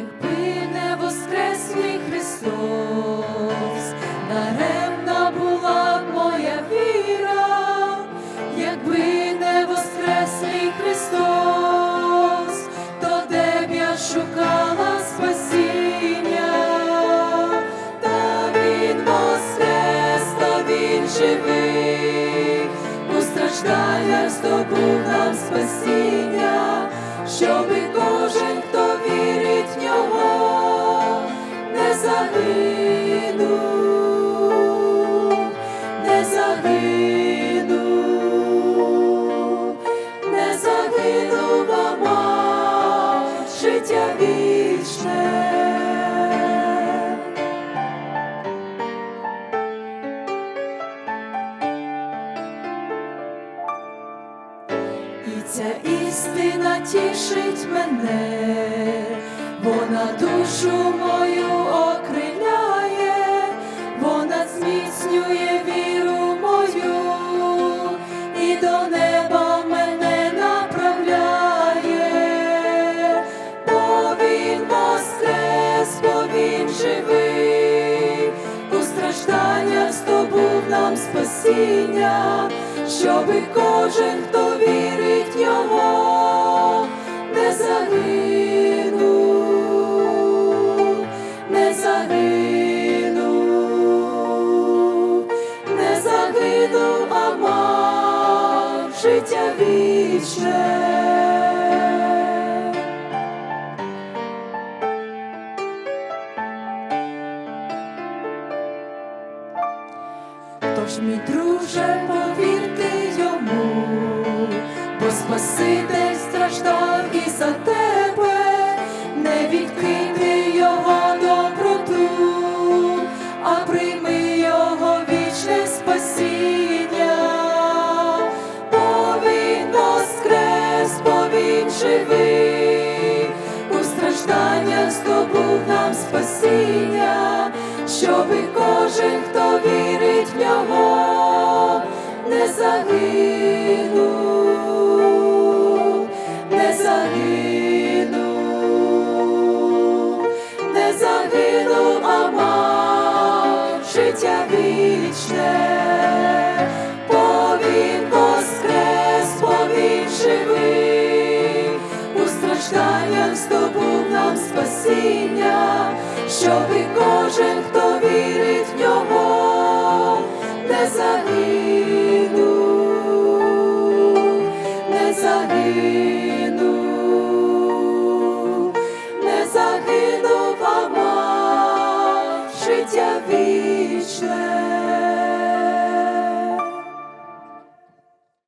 якби не воскреслий Христос, даремна була б віра, якби не воскреслий Христос, то де шукала спасіння, та він воскрес, та він живий, у стражданнях здобув нам спасіння, щоби кожен. Не а життя вічне. І ця істина тішить мене, вона душу мою спасіння, щоби кожен, хто вірить нього, не загинув, не загинув, не загинув, а мав життя вічне. Тож, мій друже, повірте йому, бо Спаситель страждав і за тебе, не відкиньте його доброту, а прийми його вічне спасіння, бо він воскрес, бо він живий, у стражданнях здобув нам спасіння, щоби кожен, хто вірить вічне, бо він воскрес, бо він живий, у стражданнях здобув нам спасіння, щоб і кожен, хто вірить в нього, не загинув, не загинув, не загинув. Життя вічне